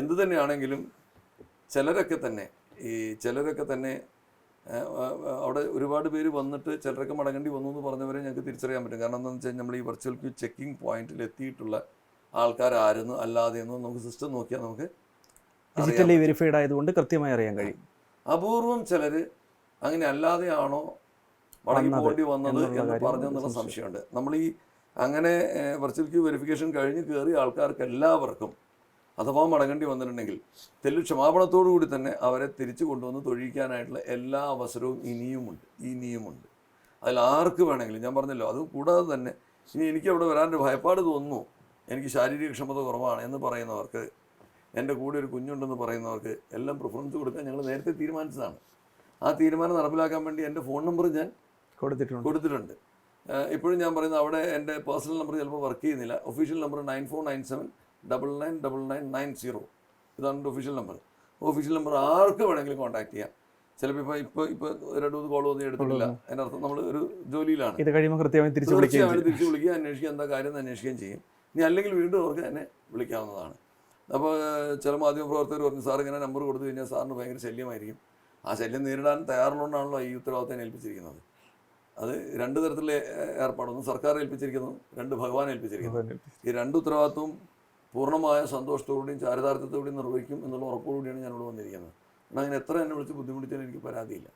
എന്തു തന്നെയാണെങ്കിലും ചിലരൊക്കെ തന്നെ ഈ ചിലരൊക്കെ തന്നെ അവിടെ ഒരുപാട് പേര് വന്നിട്ട് ചിലരൊക്കെ മടങ്ങേണ്ടി വന്നു എന്ന് പറഞ്ഞവരെ ഞങ്ങൾക്ക് തിരിച്ചറിയാൻ പറ്റും. കാരണം എന്താണെന്ന് വെച്ചാൽ നമ്മൾ ഈ വെർച്വൽ ക്യൂ ചെക്കിംഗ് പോയിന്റിൽ എത്തിയിട്ടുള്ള ആൾക്കാരായിരുന്നു എന്ന് നമുക്ക് സിസ്റ്റം നോക്കിയാൽ നമുക്ക് ഡിജിറ്റലി വെരിഫൈഡ് ആയതുകൊണ്ട് കൃത്യമായി അറിയാൻ കഴിയും. അപൂർവം ചിലര് അങ്ങനെ അല്ലാതെയാണോ മടങ്ങി പോകേണ്ടി വന്നത് എന്ന് പറഞ്ഞെന്നുള്ള സംശയമുണ്ട്. നമ്മൾ ഈ അങ്ങനെ വെർച്വൽ ക്യൂ വെരിഫിക്കേഷൻ കഴിഞ്ഞ് കയറിയ ആൾക്കാർക്ക് എല്ലാവർക്കും അഥവാ മടങ്ങേണ്ടി വന്നിട്ടുണ്ടെങ്കിൽ തെല്ലു ക്ഷമാപണത്തോടു കൂടി തന്നെ അവരെ തിരിച്ചു കൊണ്ടുവന്ന് തൊഴിക്കാനായിട്ടുള്ള എല്ലാ അവസരവും ഇനിയുമുണ്ട് ഇനിയുമുണ്ട്. അതിൽ ആർക്ക് വേണമെങ്കിലും ഞാൻ പറഞ്ഞല്ലോ അത് കൂടാതെ തന്നെ ഇനി എനിക്ക് അവിടെ വരാനൊരു ഭയപ്പാട് തോന്നുന്നു. എനിക്ക് ശാരീരിക ക്ഷമത കുറവാണ് എന്ന് പറയുന്നവർക്ക് എന്റെ കൂടെ ഒരു കുഞ്ഞുണ്ടെന്ന് പറയുന്നവർക്ക് എല്ലാം പ്രിഫറൻസ് കൊടുക്കാൻ ഞങ്ങൾ നേരത്തെ തീരുമാനിച്ചതാണ്. ആ തീരുമാനം നടപ്പിലാക്കാൻ വേണ്ടി എന്റെ ഫോൺ നമ്പർ ഞാൻ കൊടുത്തിട്ടുണ്ട്. കൊടുത്തിട്ടുണ്ട്. ഇപ്പോഴും ഞാൻ പറയുന്നത് അവിടെ എന്റെ പേഴ്സണൽ നമ്പർ ചിലപ്പോൾ വർക്ക് ചെയ്യുന്നില്ല. Official number nine four nine seven double nine double nine nine zero ഇതാണ് എന്റെ ഒഫീഷ്യൽ നമ്പർ ഒഫീഷ്യൽ നമ്പർ ആർക്ക് വേണമെങ്കിലും കോൺടാക്ട് ചെയ്യാം. ചിലപ്പോൾ ഇപ്പോൾ ഇപ്പോൾ ഇപ്പോൾ രണ്ട് മൂന്ന് കോൾ ഒന്നും എടുത്തിട്ടില്ല. അതിനർത്ഥം നമ്മൾ ഒരു ജോലിയിലാണ്. ഇത് കഴിയുമ്പോൾ കൃത്യമായി തിരിച്ചു വിളിക്കുകയും തിരിച്ചു തിരിച്ച് വിളിക്കുക അന്വേഷിക്കുക എന്താ കാര്യം എന്ന് അന്വേഷിക്കുകയും ചെയ്യും. ഇനി അല്ലെങ്കിൽ വീണ്ടും അവർക്ക് എന്നെ വിളിക്കാവുന്നതാണ്. അപ്പോൾ ചില മാധ്യമ പ്രവർത്തകർ പറഞ്ഞു സാർ ഇങ്ങനെ നമ്പർ കൊടുത്തു കഴിഞ്ഞാൽ സാറിന് ഭയങ്കര ശല്യമായിരിക്കും. ആ ശല്യം നേരിടാൻ തയ്യാറുള്ളതുകൊണ്ടാണല്ലോ ഈ ഉത്തരവാദിത്തം ഏൽപ്പിച്ചിരിക്കുന്നത്. അത് രണ്ട് തരത്തിലുള്ള ഏർപ്പാടൊന്നും ഏർപ്പാട് സർക്കാർ ഏൽപ്പിച്ചിരിക്കുന്നു രണ്ട് ഭഗവാൻ ഏൽപ്പിച്ചിരിക്കുന്നു. ഈ രണ്ട് ഉത്തരവാദിത്വവും പൂർണമായ സന്തോഷത്തോടെയും ചാരിതാർത്ഥ്യത്തോടെയും നിർവഹിക്കും എന്നുള്ള ഉറപ്പോടുകൂടിയാണ് ഞാനിവിടെ വന്നിരിക്കുന്നത്. എന്നാൽ അങ്ങനെ എത്ര എന്നെ വിളിച്ച് ബുദ്ധിമുട്ടിച്ചാലും എനിക്ക് പരാതിയില്ല.